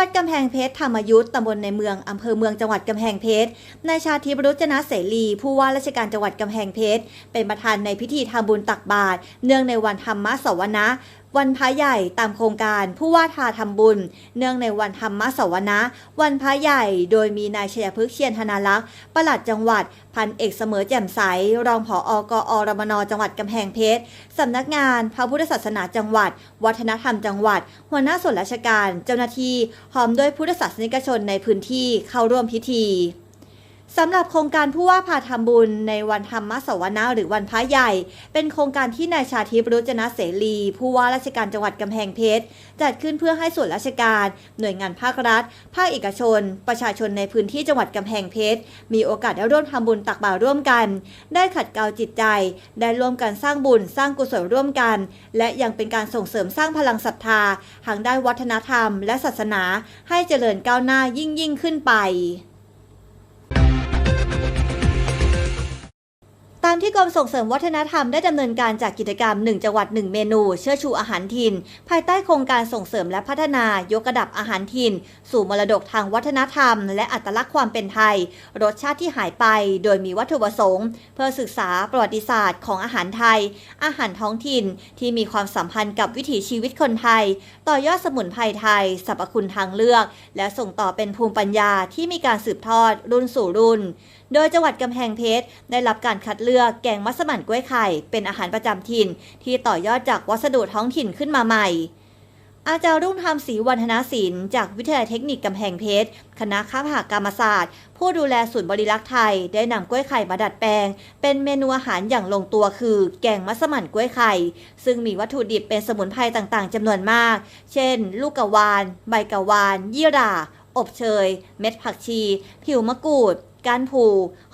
วัดกำแพงเพชรธรรมยุทธ์ตำบลในเมืองอำเภอเมืองจังหวัดกำแพงเพชรนายชาทิพรุจนะเสรีผู้ว่าราชการจังหวัดกำแพงเพชรเป็นประธานในพิธีทำบุญตักบาตรเนื่องในวันธรรมสวนะ วันพระใหญ่ตามโครงการผู้ว่าทาทำบุญ เนื่องในวันธรรมสวนะ วันพระใหญ่โดยมีนายชัยพฤกษ์เชียนธนาลักษ์ปลัดจังหวัด พันเอกเสมอแจ่มใส รองผออกอรมนจังหวัดกำแพงเพชรสำนักงานพระพุทธศาสนาจังหวัด วัฒนธรรมจังหวัด หัวหน้าส่วนราชการ เจ้าหน้าที่พร้อมด้วยพุทธศาสนิกชนในพื้นที่เข้าร่วมพิธี สำหรับโครงการผู้ว่าพาทำบุญในวันธรรมสวนะหรือวันพระใหญ่ เป็นโครงการที่นายชาทิพรุจนะเสรี ผู้ว่าราชการจังหวัดกำแพงเพชร จัดขึ้นเพื่อให้ส่วนราชการ หน่วยงานภาครัฐ ภาคเอกชน ประชาชนในพื้นที่จังหวัดกำแพงเพชร มีโอกาสได้ร่วมทำบุญตักบาตรร่วมกัน ได้ขัดเกลาจิตใจ ได้ร่วมกันสร้างบุญสร้างกุศลร่วมกัน และยังเป็นการส่งเสริมสร้างพลังศรัทธาทางด้านวัฒนธรรม และศาสนา ให้เจริญก้าวหน้ายิ่งยิ่งขึ้นไปามที่กรมส่งเสริมวัฒนธรรมได้ดำเนินการจากกิจกรรม 1 จังหวัด 1 เมนู เชื่อชูอาหารถิ่น ภายใต้โครงการส่งเสริมและพัฒนายกระดับอาหารถิ่น สู่มรดกทางวัฒนธรรม และอัตลักษณ์ความเป็นไทย รสชาติที่หายไป โดยมีวัตถุประสงค์ เพื่อศึกษาประวัติศาสตร์ของอาหารไทย อาหารท้องถิ่นที่มีความสัมพันธ์กับวิถีชีวิตคนไทย ต่อยอดสมุนไพรไทยสรรพคุณทางเลือก และส่งต่อเป็นภูมิปัญญาที่มีการสืบทอดรุ่นสู่รุ่น โดยจังหวัดกำแพงเพชรได้รับการคัดเลือกแกงมัสมั่นกล้วยไข่ เป็นอาหารประจำถิ่น ที่ต่อยอดจากวัสดุท้องถิ่นขึ้นมาใหม่ อาจารย์รุ่งธรรมศรีวันธนศิลป์จากวิทยาลัยเทคนิคกำแพงเพชรคณะค้าหกรรมศาสตร์ ผู้ดูแลศูนย์บริรักษ์ไทย ได้นำกล้วยไข่มาดัดแปลง เป็นเมนูอาหารอย่างลงตัวคือ แกงมัสมั่นกล้วยไข่ ซึ่งมีวัตถุดิบเป็นสมุนไพรต่างๆจำนวนมาก เช่น ลูกกะวาน ใบกะวาน ยี่หร่าอบเชย เม็ดผักชี ผิวมะกรูด ก้านผู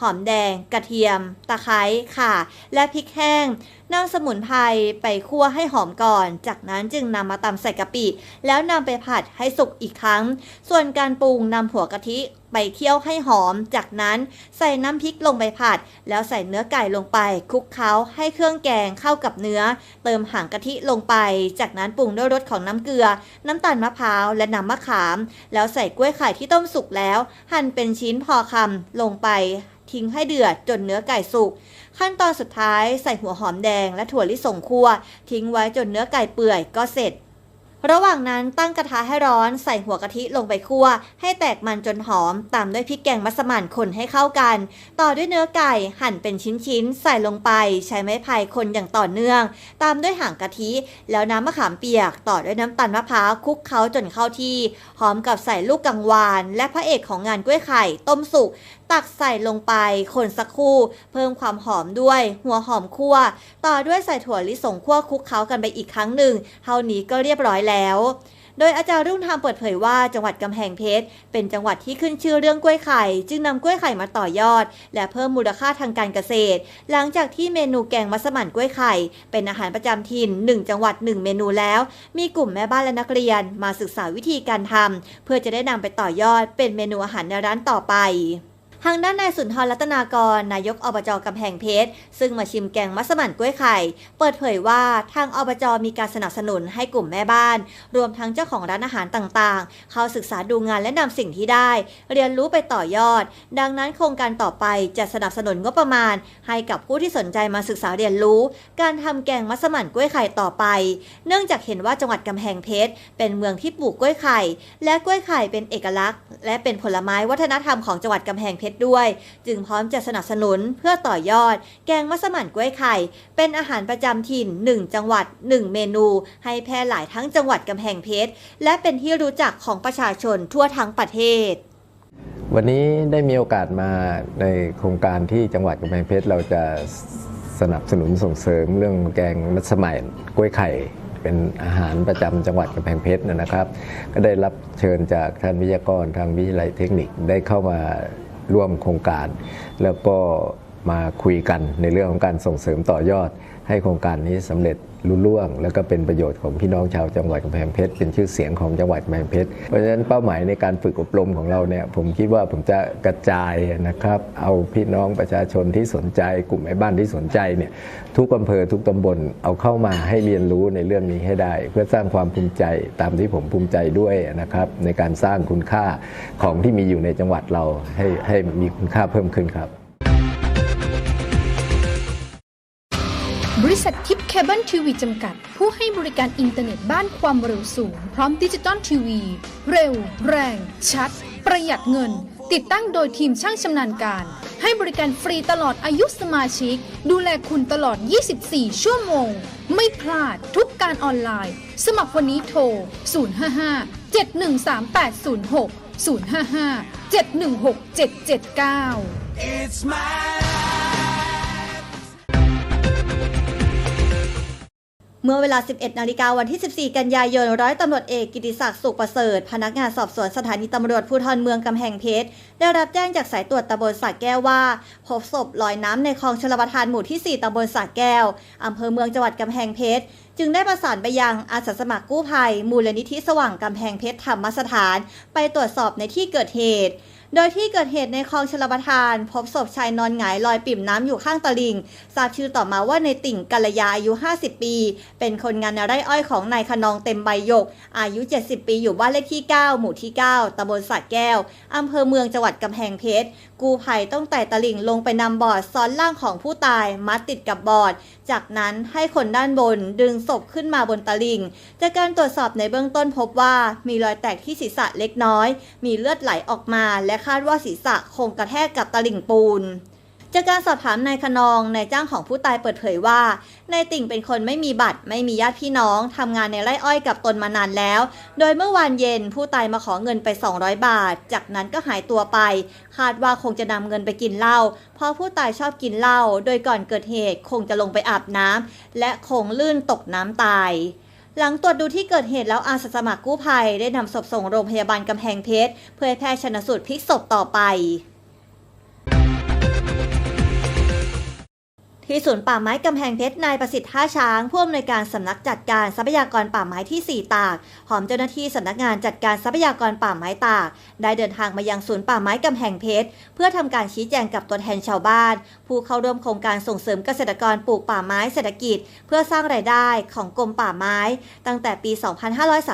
หอมแดง กระเทียม ตะไคร้ ข่า และพริกแห้งนำสมุนไพรไปคั่วให้หอมก่อน จากนั้นจึงนำมาตำใส่กะปิ แล้วนำไปผัดให้สุกอีกครั้ง ส่วนการปรุงนำหัวกะทิไปเคี่ยวให้หอม จากนั้นใส่น้ำพริกลงไปผัด แล้วใส่เนื้อไก่ลงไปคลุกเคล้าให้เครื่องแกงเข้ากับเนื้อ เติมหางกะทิลงไป จากนั้นปรุงด้วยรสของน้ำเกลือ น้ำตาลมะพร้าวและน้ำมะขาม แล้วใส่กล้วยไข่ที่ต้มสุกแล้ว หั่นเป็นชิ้นพอคำลงไป ทิ้งให้เดือดจนเนื้อไก่สุก ขั้นตอนสุดท้ายใส่หัวหอมแดงและถั่วลิสงคั่ว ทิ้งไว้จนเนื้อไก่เปื่อยก็เสร็จ ระหว่างนั้นตั้งกระทะให้ร้อนใส่หัวกะทิลงไปคั่ว ให้แตกมันจนหอม ตามด้วยพริกแกงมัสมั่นคนให้เข้ากัน ต่อด้วยเนื้อไก่หั่นเป็นชิ้นๆ ใส่ลงไป ใช้ไม้พายคนอย่างต่อเนื่อง ตามด้วยหางกะทิ แล้วน้ำมะขามเปียก ต่อด้วยน้ำตาลมะพร้าวคลุกเคล้าจนเข้าที่หอมกับใส่ลูกกังวาน และพระเอกของงานกล้วยไข่ ต้มสุก ตักใส่ลงไปคนสักครู่ เพิ่มความหอมด้วย หัวหอมคั่ว ต่อด้วยใส่ถั่วลิสงคั่วคลุกเคล้ากันไปอีกครั้งหนึ่งเท่านี้ก็เรียบร้อยแล้ว โดยอาจารย์รุ่งธรรมเปิดเผยว่าจังหวัดกำแพงเพชรเป็นจังหวัดที่ขึ้นชื่อเรื่องกล้วยไข่ จึงนำกล้วยไข่มาต่อยอด และเพิ่มมูลค่าทางการเกษตร หลังจากที่เมนูแกงมัสมั่นกล้วยไข่ เป็นอาหารประจำถิ่น1จังหวัด 1 เมนูแล้ว มีกลุ่มแม่บ้านและนักเรียน มาศึกษาวิธีการทำเพื่อจะได้นำไปต่อยอดเป็นเมนูอาหารในร้านต่อไป ทางด้านนายสุนทรรัตนากร นายกอบจกำแพงเพชร ซึ่งมาชิมแกงมัสมั่นกล้วยไข่ เปิดเผยว่าทางอบจมีการสนับสนุนให้กลุ่มแม่บ้าน รวมทั้งเจ้าของร้านอาหารต่างๆ เข้าศึกษาดูงานและนำสิ่งที่ได้ เรียนรู้ไปต่อยอด ดังนั้นโครงการต่อไปจะสนับสนุนงบประมาณ ให้กับผู้ที่สนใจมาศึกษาเรียนรู้ การทำแกงมัสมั่นกล้วยไข่ต่อไป เนื่องจากเห็นว่าจังหวัดกำแพงเพชรเป็นเมืองที่ปลูกกล้วยไข่ และกล้วยไข่เป็นเอกลักษณ์ และเป็นผลไม้วัฒนธรรมของจังหวัดกำแพงเพชรด้วย จึงพร้อมจะสนับสนุนเพื่อต่อยอด แกงมัสมั่นกล้วยไข่ เป็นอาหารประจำถิ่น 1 จังหวัด 1 เมนู ให้แพร่หลายทั้งจังหวัดกำแพงเพชรและเป็นที่รู้จักของประชาชนทั่วทั้งประเทศวันนี้ได้มีโอกาสมาในโครงการที่จังหวัดกำแพงเพชรเราจะสนับสนุนส่งเสริมเรื่องแกงมัสมั่นกล้วยไข่ เป็นอาหารประจำจังหวัดกำแพงเพชรนะครับ ก็ได้รับเชิญจากท่านวิทยากรทางวิทยาลัยเทคนิคได้เข้ามา ร่วมโครงการ แล้วก็มาคุยกันในเรื่องของการส่งเสริมต่อยอดให้โครงการนี้สำเร็จ ลุล่วง แล้วก็เป็นประโยชน์ของพี่น้องชาวจังหวัดกำแพงเพชรเป็นชื่อเสียงของจังหวัดกำแพงเพชรเพราะฉะนั้นเป้าหมายในการฝึกอบรมของเราเนี่ยผมคิดว่าผมจะกระจายนะครับเอาพี่น้องประชาชนที่สนใจ กลุ่มแม่บ้านที่สนใจเนี่ยทุกอำเภอทุกตำบลเอาเข้ามาให้เรียนรู้ในเรื่องนี้ให้ได้ เพื่อสร้างความภูมิใจตามที่ผมภูมิใจด้วยนะครับในการสร้างคุณค่าของที่มีอยู่ในจังหวัดเราให้ให้มีคุณค่าเพิ่มขึ้นครับ บริษัททิปเคเบิลทีวีจำกัด ผู้ให้บริการอินเทอร์เน็ตบ้านความเร็วสูง พร้อมดิจิตอลทีวี เร็ว แรง ชัด ประหยัดเงิน ติดตั้งโดยทีมช่างชำนาญการ ให้บริการฟรีตลอดอายุสมาชิก ดูแลคุณตลอด 24 ชั่วโมง ไม่พลาดทุกการออนไลน์ สมัครวันนี้โทร 055 713 806 055 716 779 It's my เมื่อเวลา 11 นาฬิกาวันที่ 14 กันยายน ร้อยตำรวจเอกกิติศักดิ์สุขประเสริฐ พนักงานสอบสวนสถานีตำรวจภูธรเมืองกำแพงเพชร ได้รับแจ้งจากสายตรวจตำบลสระแก้วว่า พบศพลอยน้ำในคลองชลประทานหมู่ที่ 4ตำบลสระแก้วอำเภอเมืองจังหวัดกำแพงเพชรจึงได้ประสานไปยังอาสาสมัครกู้ภัย มูลนิธิสว่างกำแพงเพชรธรรมสถาน ไปตรวจสอบในที่เกิดเหตุ โดยที่เกิดเหตุในคลองชลประทาน พบศพชายนอนหงายลอยปิ่มน้ำอยู่ข้างตลิ่ง ทราบชื่อต่อมาว่าในติ่งกัลยาอายุ 50 ปี เป็นคนงานในไร่อ้อยของนายขนองเต็มใบยก อายุ 70 ปีอยู่บ้านเลขที่ 9 หมู่ที่ 9ตำบลสระแก้วอำเภอเมืองจังหวัดกำแพงเพชร กู้ภัยต้องไต่ตลิ่งลงไปนำบอร์ดซ้อนล่างของผู้ตาย มัดติดกับบอร์ด จากนั้นให้คนด้านบนดึงศพขึ้นมาบนตลิ่งจากการตรวจสอบในเบื้องต้นพบว่ามีรอยแตกที่ศีรษะเล็กน้อย มีเลือดไหลออกมา และคาดว่าศีรษะคงกระแทกกับตลิ่งปูน จากการสอบถามนายขนองนายจ้างของผู้ตายเปิดเผยว่านายติ่งเป็นคนไม่มีบัตร ไม่มีญาติพี่น้องทำงานในไร่อ้อยกับตนมานานแล้ว โดยเมื่อวานเย็นผู้ตายมาขอเงินไป 200 บาท จากนั้นก็หายตัวไป คาดว่าคงจะนำเงินไปกินเหล้าเพราะผู้ตายชอบกินเหล้าโดยก่อนเกิดเหตุคงจะลงไปอาบน้ำและคงลื่นตกน้ำตายหลังตรวจดูที่เกิดเหตุแล้วอาสาสมัครกู้ภัย ได้นำศพส่งโรงพยาบาลกำแพงเพชร เพื่อแพทย์ชนสูตรพลิกศพต่อไป ที่ศูนย์ป่าไม้กำแพงเพชรนายประสิทธิ์ท่าช้างผู้อำนวยการสำนักจัดการทรัพยากรป่าไม้ที่ 4 ตากพร้อมเจ้าหน้าที่สำนักงานจัดการทรัพยากรป่าไม้ตาก ได้เดินทางมายังศูนย์ป่าไม้กำแพงเพชรเพื่อทำการชี้แจงกับตัวแทนชาวบ้าน ผู้เข้าร่วมโครงการส่งเสริมเกษตรกรปลูกป่าไม้เศรษฐกิจ เพื่อสร้างรายได้ของกรมป่าไม้ ตั้งแต่ปี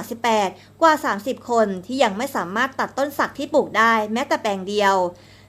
2538 กว่า 30 คนที่ยังไม่สามารถตัดต้นสักที่ปลูกได้แม้แต่แปลงเดียว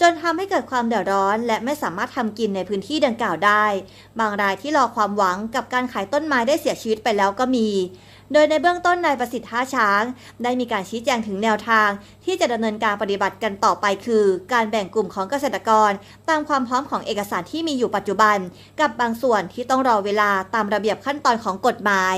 จนทำให้เกิดความเดือดร้อน และไม่สามารถทำกินในพื้นที่ดังกล่าวได้ บางรายที่รอความหวังกับการขายต้นไม้ได้เสียชีวิตไปแล้วก็มี โดยในเบื้องต้นนายประสิทธิ์ท่าช้าง ได้มีการชี้แจงถึงแนวทาง ที่จะดำเนินการปฏิบัติกันต่อไปคือ การแบ่งกลุ่มของเกษตรกร ตามความพร้อมของเอกสารที่มีอยู่ปัจจุบัน กับบางส่วนที่ต้องรอเวลาตามระเบียบขั้นตอนของกฎหมาย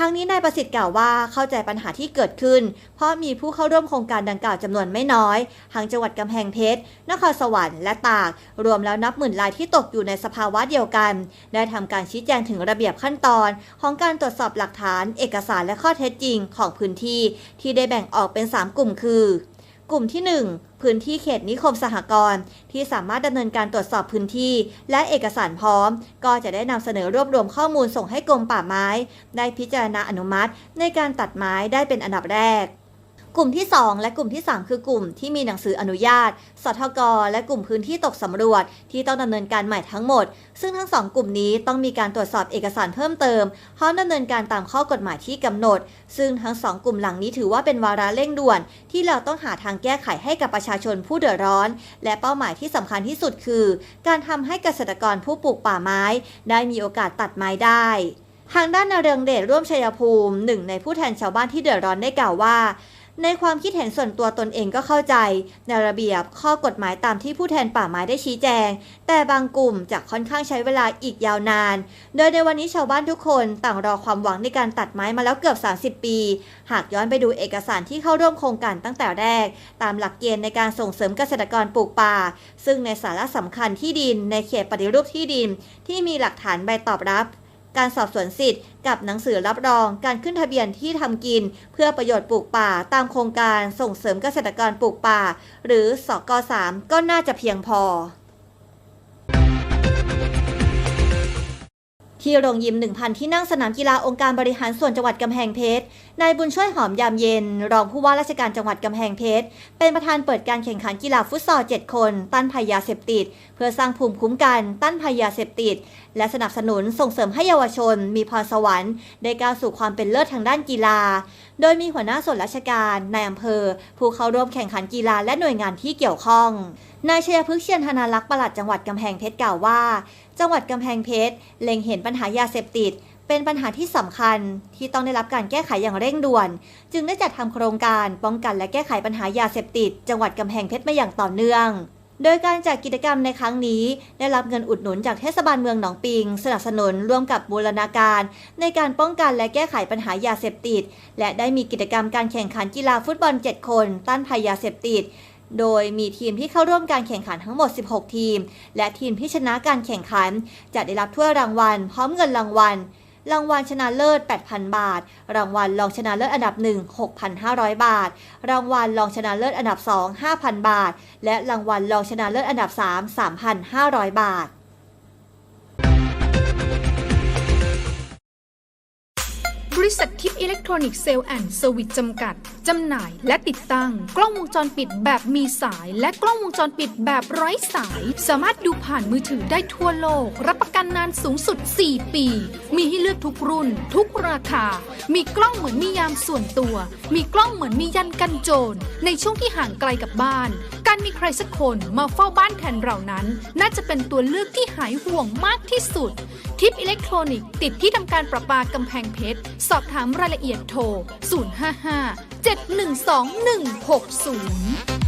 ทางนี้นายประสิทธิ์กล่าวว่าเข้าใจปัญหาที่เกิดขึ้น เพราะมีผู้เข้าร่วมโครงการดังกล่าวจำนวนไม่น้อยทั้งจังหวัดกำแพงเพชร นครสวรรค์และตาก รวมแล้วนับหมื่นรายที่ตกอยู่ในสภาวะเดียวกัน ได้ทำการชี้แจงถึงระเบียบขั้นตอน ของการตรวจสอบหลักฐาน เอกสารและข้อเท็จจริงของพื้นที่ ที่ได้แบ่งออกเป็น 3 กลุ่มคือ กลุ่มที่ 1 พื้นที่เขตนิคมสหกรณ์ที่สามารถดำเนินการตรวจสอบพื้นที่ และเอกสารพร้อม ก็จะได้นำเสนอรวบรวมข้อมูลส่งให้กรมป่าไม้ ได้พิจารณาอนุมัติ ในการตัดไม้ได้เป็นอันดับแรก กลุ่มที่ 2 และกลุ่มที่ 3 คือกลุ่มที่มีหนังสืออนุญาต สทก และกลุ่มพื้นที่ตกสำรวจ ที่ต้องดำเนินการใหม่ทั้งหมด ซึ่งทั้งสองกลุ่มนี้ต้องมีการตรวจสอบเอกสารเพิ่มเติมพร้อมดำเนินการตามข้อกฎหมายที่กำหนด ซึ่งทั้งสองกลุ่มหลังนี้ถือว่าเป็นวาระเร่งด่วน ที่เราต้องหาทางแก้ไขให้กับประชาชนผู้เดือดร้อน และเป้าหมายที่สำคัญที่สุดคือ การทำให้เกษตรกรผู้ปลูกป่าไม้ ได้มีโอกาสตัดไม้ได้ทางด้านนาเรืองเดชร่วมชัยภูมิหนึ่งในผู้แทนชาวบ้านที่เดือดร้อนได้กล่าวว่า ในความคิดเห็นส่วนตัวตนเองก็เข้าใจ ในระเบียบข้อกฎหมายตามที่ผู้แทนป่าไม้ได้ชี้แจง แต่บางกลุ่มจะค่อนข้างใช้เวลาอีกยาวนาน โดยในวันนี้ชาวบ้านทุกคนต่างรอความหวังในการตัดไม้มาแล้วเกือบ 30 ปี หากย้อนไปดูเอกสารที่เข้าร่วมโครงการตั้งแต่แรก ตามหลักเกณฑ์ในการส่งเสริมเกษตรกรปลูกป่า ซึ่งในสาระสำคัญที่ดินในเขตปฏิรูปที่ดิน ที่มีหลักฐานใบตอบรับ การสอบสวนสิทธิ์ กับหนังสือรับรองการขึ้นทะเบียนที่ทำกิน เพื่อประโยชน์ปลูกป่าตามโครงการส่งเสริมเกษตรกรปลูกป่า หรือสก3ก็น่าจะเพียงพอ ที่โรงยิม 1,000 ที่นั่งสนามกีฬาองค์การบริหารส่วนจังหวัดกำแพงเพชร นายบุญช่วยหอมยามเย็น รองผู้ว่าราชการจังหวัดกำแพงเพชร เป็นประธานเปิดการแข่งขันกีฬาฟุตซอล 7 คน ต้านภัยยาเสพติด เพื่อสร้างภูมิคุ้มกัน ต้านภัยยาเสพติด และสนับสนุนส่งเสริมให้เยาวชน มีพรสวรรค์ ได้ก้าวสู่ความเป็นเลิศทางด้านกีฬา โดยมีหัวหน้าส่วนราชการนายอำเภอ ผู้เข้าร่วมแข่งขันกีฬาและหน่วยงานที่เกี่ยวข้อง นายชัยพฤกษ์เชียนธนาลักษณ์ปลัดจังหวัดกำแพงเพชรกล่าวว่า จังหวัดกำแพงเพชรเล็งเห็นปัญหายาเสพติด เป็นปัญหาที่สำคัญที่ต้องได้รับการแก้ไขอย่างเร่งด่วน จึงได้จัดทำโครงการป้องกันและแก้ไขปัญหายาเสพติด จังหวัดกำแพงเพชรมาอย่างต่อเนื่องโดยการจัดกิจกรรมในครั้งนี้ ได้รับเงินอุดหนุนจากเทศบาลเมืองหนองปิง สนับสนุนร่วมกับบูรณาการ ในการป้องกันและแก้ไขปัญหายาเสพติด และได้มีกิจกรรมการแข่งขันกีฬาฟุตบอล 7 คน ต้านภัยยาเสพติด โดยมีทีมที่เข้าร่วมการแข่งขันทั้งหมด 16 ทีม และทีมที่ชนะการแข่งขัน จะได้รับถ้วยรางวัล พร้อมเงินรางวัล รางวัลชนะเลิศ 8,000 บาท รางวัลรองชนะเลิศอันดับ 1 6,500 บาท รางวัลรองชนะเลิศอันดับ 2 5,000 บาท และรางวัลรองชนะเลิศอันดับ 3 3,500 บาทบริษัททิพย์ อิเล็กทรอนิกส์เซลล์แอนด์เซอร์วิสจำกัด จำหน่ายและติดตั้ง กล้องวงจรปิดแบบมีสาย และกล้องวงจรปิดแบบไร้สาย สามารถดูผ่านมือถือได้ทั่วโลก รับประกันนานสูงสุด 4 ปี มีให้เลือกทุกรุ่น ทุกราคา มีกล้องเหมือนมียามส่วนตัว มีกล้องเหมือนมียันกันโจร ในช่วงที่ห่างไกลกับบ้าน การมีใครสักคนมาเฝ้าบ้านแทนเรานั้น น่าจะเป็นตัวเลือกที่หายห่วงมากที่สุด ทิปอิเล็กทรอนิกส์ติดที่ทำการประปากำแพงเพชร สอบถามรายายละเอียดโทร 055 712 160